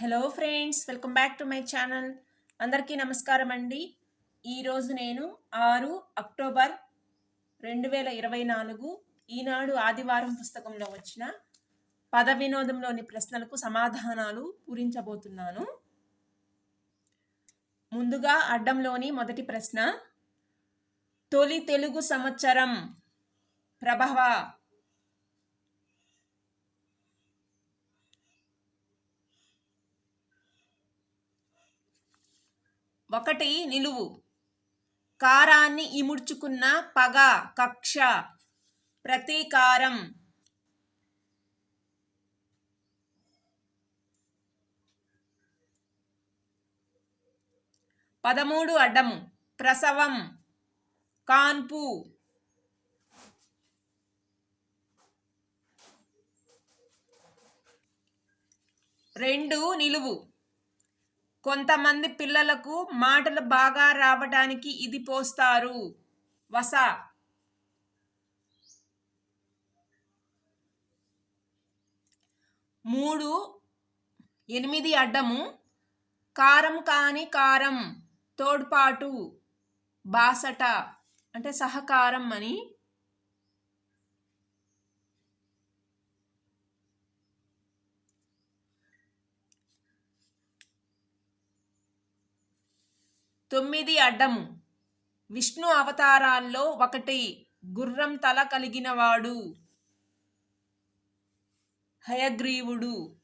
Hello friends welcome back to my channel. అందరికీ నమస్కారం అండి. ఈరోజు నేను ఆరు అక్టోబర్ రెండు వేల ఇరవై నాలుగు ఈనాడు ఆదివారం పుస్తకంలో వచ్చిన పద వినోదంలోని ప్రశ్నలకు సమాధానాలు పూరించబోతున్నాను. ముందుగా అడ్డంలోని మొదటి ప్రశ్న తొలి తెలుగు సంవత్సరం ప్రభవ ఒకటి నిలువు. కారాన్ని ఇముడ్చుకున్న పగ కక్ష ప్రతీకారం. పదమూడు అడ్డము. ప్రసవం. కాన్పు. రెండు నిలువు. కొంతమంది పిల్లలకు మాటలు బాగా రావడానికి ఇది పోస్తారు. వస. మూడు ఎనిమిది అడ్డము కారం కాని కారం తోడ్పాటు బాసట అంటే సహకారం అని తొమ్మిది అడ్డము. విష్ణు అవతారాల్లో ఒకటి గుర్రం తల కలిగినవాడు. హయగ్రీవుడు.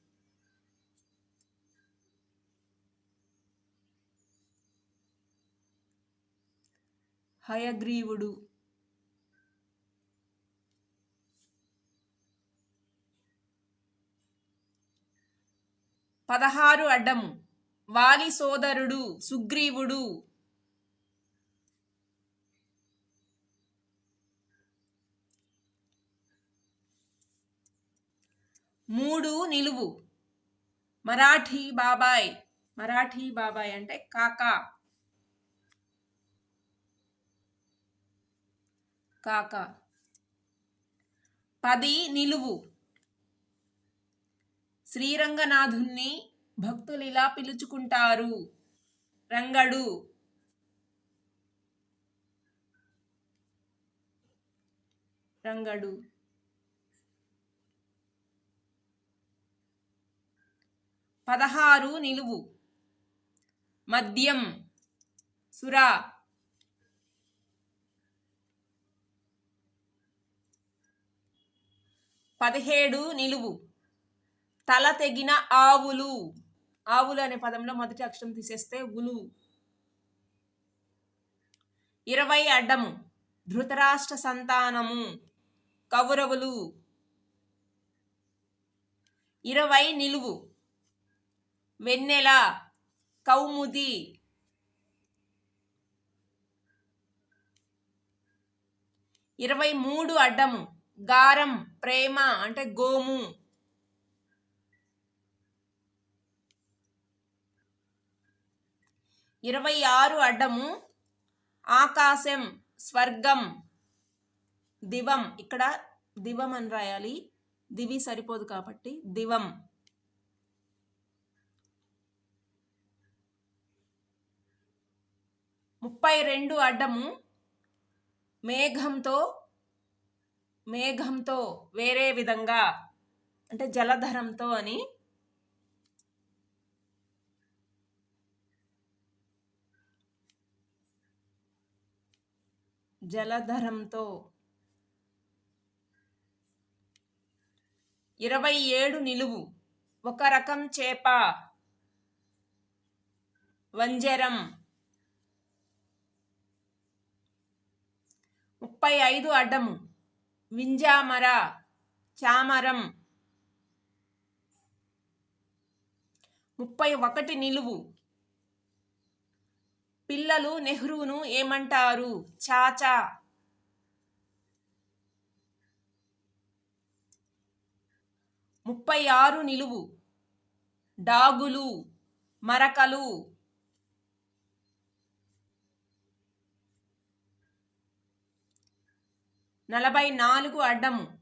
హయగ్రీవుడు. పదహారు అడ్డము. వాలి సోదరుడు సుగ్రీవుడు. మూడు నిలువు. మరాఠీ బాబాయ్. మరాఠీ బాబాయ్ అంటే కాకా. కాకా. పది నిలువు. శ్రీరంగనాథుణ్ణి భక్తులు ఇలా పిలుచుకుంటారు. రంగడు. రంగడు. పదహారు నిలువు. మద్యం. సురా. పదిహేడు నిలువు. తల తెగిన ఆవులు. ఆవులు అనే పదంలో మొదటి అక్షరం తీసేస్తే ఉలు. ఇరవై అడ్డము. ధృతరాష్ట్ర సంతానము. కౌరవులు. ఇరవై నిలువు. వెన్నెల. కౌముది. ఇరవై మూడు అడ్డము. గారం ప్రేమ అంటే గోము. ఇరవై ఆరు అడ్డము ఆకాశం స్వర్గం దివం. ఇక్కడ దివం అని రాయాలి. దివి సరిపోదు కాబట్టి దివం. ముప్పై రెండు అడ్డము మేఘంతో మేఘంతో వేరే విధంగా అంటే జలధరంతో అని జలధరంతో. ఇరవై ఏడు నిలువు. ఒక రకం చేప. వంజరం. ముప్పై ఐదు అడ్డము. వింజామర. చామరం. ముప్పై ఒకటి నిలువు. పిల్లలు నెహ్రూను ఏమంటారు? చాచా. ముప్పై ఆరు నిలువు. డాగులు మరకలు. నలభై నాలుగు అడ్డము.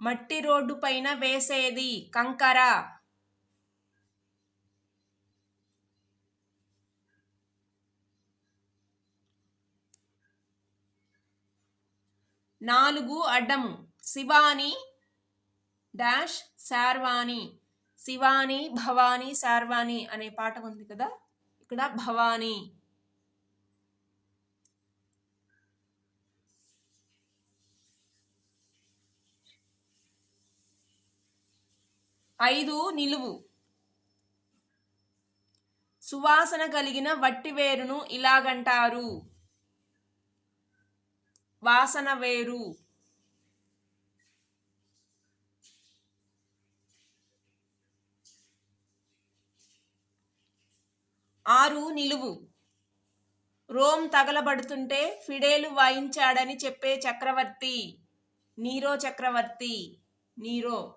మట్టి రోడ్డు పైన వేసేది కంకర. నాలుగు అడ్డము శివాని డాష్ శార్వాణి. శివాని భవాని శార్వాణి అనే పాట ఉంది కదా? ఇక్కడ భవాని. ఐదు నిలువు. సువాసన కలిగిన వట్టివేరును ఇలాగంటారు. వాసన వేరు. ఆరు నిలువు. రోమ్ తగలబడుతుంటే ఫిడేలు వాయించాడని చెప్పే చక్రవర్తి నీరో చక్రవర్తి నీరో.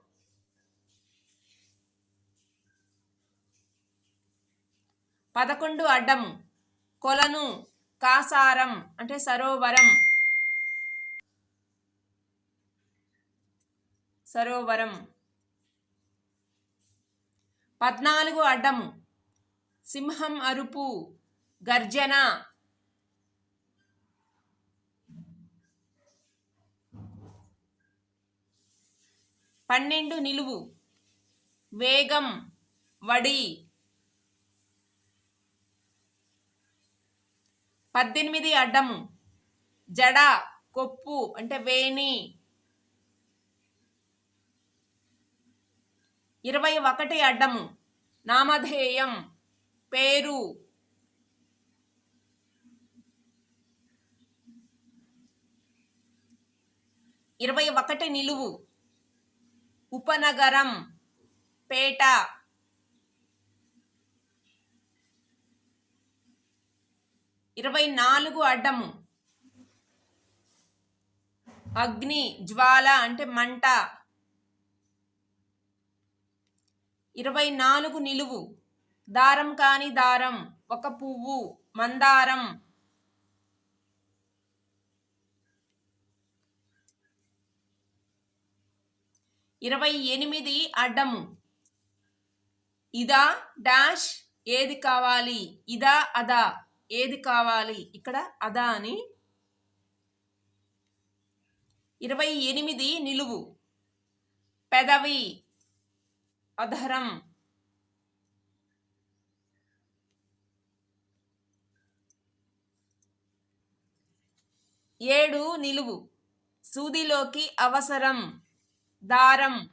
పదకొండు అడ్డం కొలను కాసారం అంటే సరోవరం. సరోవరం. పద్నాలుగు అడ్డము. సింహం అరుపు. గర్జన. పన్నెండు నిలువు. వేగం. వడి. పద్దెనిమిది అడ్డము. జడ. కొప్పు. అంటే వేణి. ఇరవై ఒకటి అడ్డం నామధేయం. పేరు. ఇరవై ఒకటి నిలువు. ఉపనగరం. పేట. ఇరవై నాలుగు అడ్డము. అగ్ని జ్వాల అంటే మంట. ఇరవై నాలుగు నిలువు. దారం కాని దారం ఒక పువ్వు మందారం. ఇరవై ఎనిమిది అడ్డము. ఇదా డాష్ ఏది కావాలి? ఇదా అదా ఏది కావాలి? ఇక్కడ అదా అని. ఇరవై ఎనిమిది నిలువు. పెదవి అధరం. ఏడు నిలువు. సూదిలోకి అవసరం. దారం.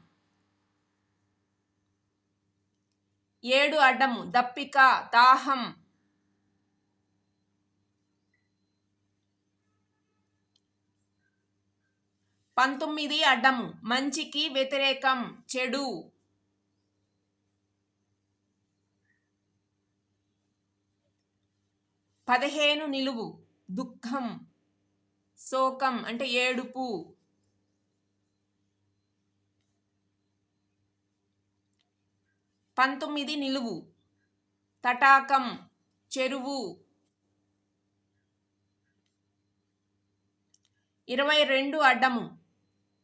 ఏడు అడ్డము. దప్పిక. దాహం. పంతొమ్మిది అడ్డము. మంచికి వ్యతిరేకం. చెడు. పదిహేను నిలువు దుఃఖం శోకం అంటే ఏడుపు. పంతొమ్మిది నిలువు తటాకం చెరువు. ఇరవై రెండు అడ్డము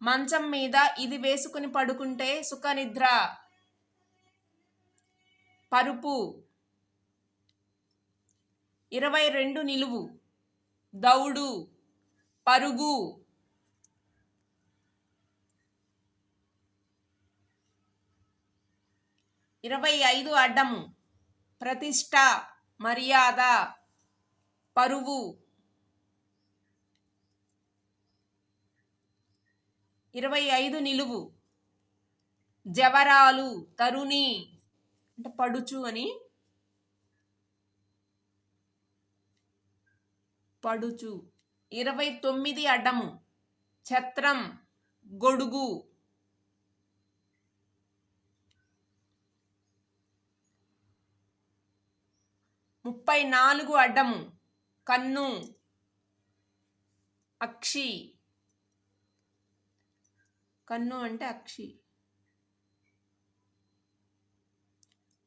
మంచం మీద ఇది వేసుకుని పడుకుంటే సుఖనిద్ర. పరుపు ఇరవై రెండు నిలువు. దౌడు పరుగు. ఇరవై ఐదు అడ్డము. ప్రతిష్ట మర్యాద పరువు ఇరవై ఐదు నిలువు. జవరాలు తరుణి. అంటే పడుచు అని పడుచు. ఇరవై తొమ్మిది అడ్డము ఛత్రం గొడుగు. ముప్పై నాలుగు అడ్డము కన్ను. అక్షి. కన్ను అంటే అక్షి.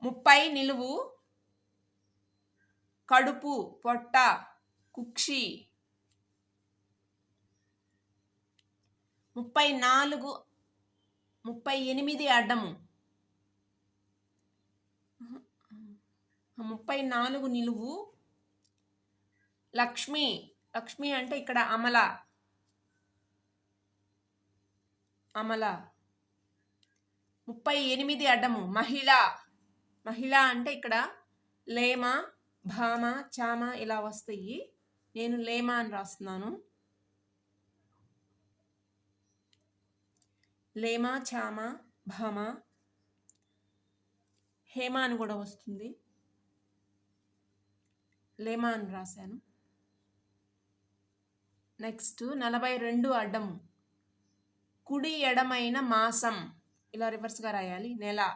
ముప్పై నిలువు. కడుపు పొట్ట. కుక్షి. ముప్పై నాలుగు ముప్పై ఎనిమిది అడ్డము. ముప్పై నాలుగు నిలువు. లక్ష్మి లక్ష్మి అంటే ఇక్కడ అమల. అమల. ముప్పై ఎనిమిది అడ్డము. మహిళ. మహిళ అంటే ఇక్కడ లేమ భామ చామ ఇలా వస్తాయి. నేను లేమా అని రాస్తున్నాను. లేమా చామ భామ హేమ అని కూడా వస్తుంది. లేమా అని రాశాను. నెక్స్ట్ నలభై రెండు అడ్డము కుడి ఎడమైన మాసం. ఇలా రివర్స్గా రాయాలి. నెల.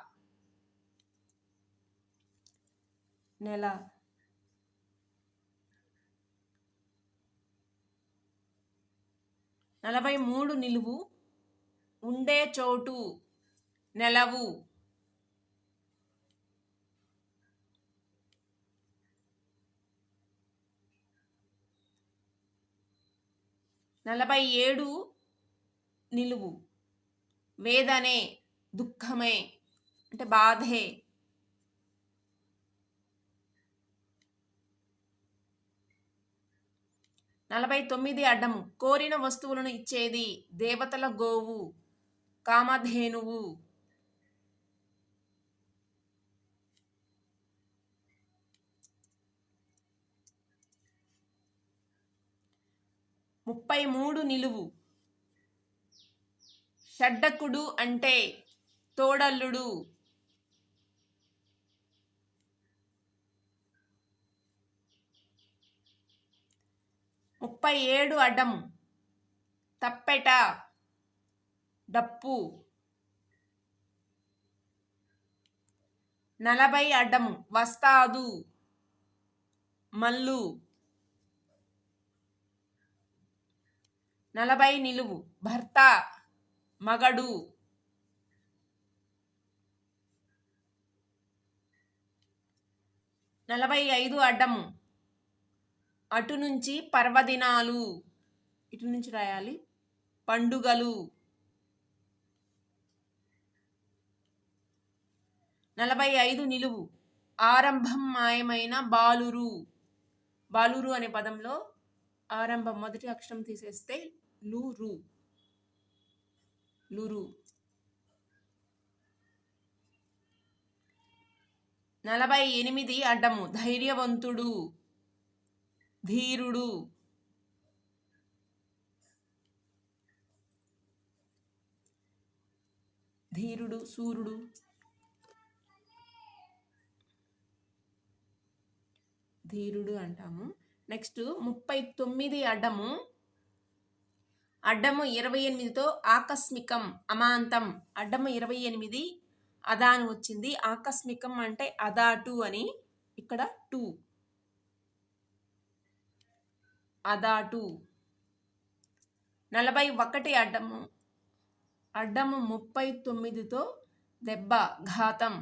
నెల. నలభై మూడు నిలువు ఉండే చోటు నెలవు. నలభై ఏడు నిలువు. వేదనే దుఃఖమే అంటే బాధే. నలభై తొమ్మిది అడ్డము. కోరిన వస్తువులను ఇచ్చేది దేవతల గోవు కామధేనువు. ముప్పై మూడు నిలువు. షడ్డకుడు అంటే తోడల్లుడు. ముప్పై ఏడు అడం. తప్పెట. డప్పు. నలభై అడ్డం వస్తాదు. మల్లు. నలభై నిలువు. భర్త. మగడు. నలభై ఐదు అడ్డము అటు నుంచి పర్వదినాలు. ఇటు నుంచి రాయాలి. పండుగలు. నలభై ఐదు నిలువు. ఆరంభం మాయమైన బాలురు. బాలురు అనే పదంలో ఆరంభం మొదటి అక్షరం తీసేస్తే లూరు. లురు. నలభై ఎనిమిది అడ్డము. ధైర్యవంతుడు. ధీరుడు. ధీరుడు సూర్యుడు. ధీరుడు అంటాము. నెక్స్ట్ ముప్పై తొమ్మిది అడ్డము. అడ్డము ఇరవై ఎనిమిదితో ఆకస్మికం అమాంతం. అడ్డము ఇరవై ఎనిమిది అదా అని వచ్చింది. ఆకస్మికం అంటే అదా టూ అని ఇక్కడ టూ. అదాటు. నలభై ఒకటి అడ్డము అడ్డము ముప్పై తొమ్మిదితో దెబ్బ ఘాతం.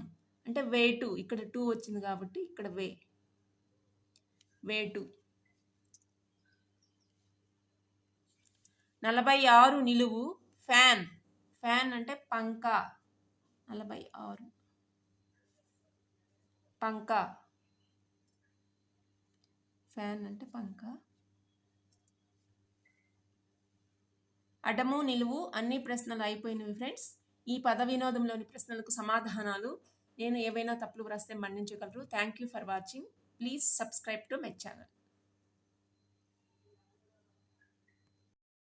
అంటే వేటు ఇక్కడ టూ వచ్చింది కాబట్టి ఇక్కడ వే. వేటు. నలభై ఆరు నిలువు ఫ్యాన్. ఫ్యాన్ అంటే పంక. నలభై ఆరు. పంక. ఫ్యాన్ అంటే పంక. అడము నిలువు అన్ని ప్రశ్నలు అయిపోయినవి ఫ్రెండ్స్. ఈ పద వినోదంలోని ప్రశ్నలకు సమాధానాలు నేను ఏవైనా తప్పులు వ్రాస్తే మన్నించగలరు. Thank you for watching please subscribe to my channel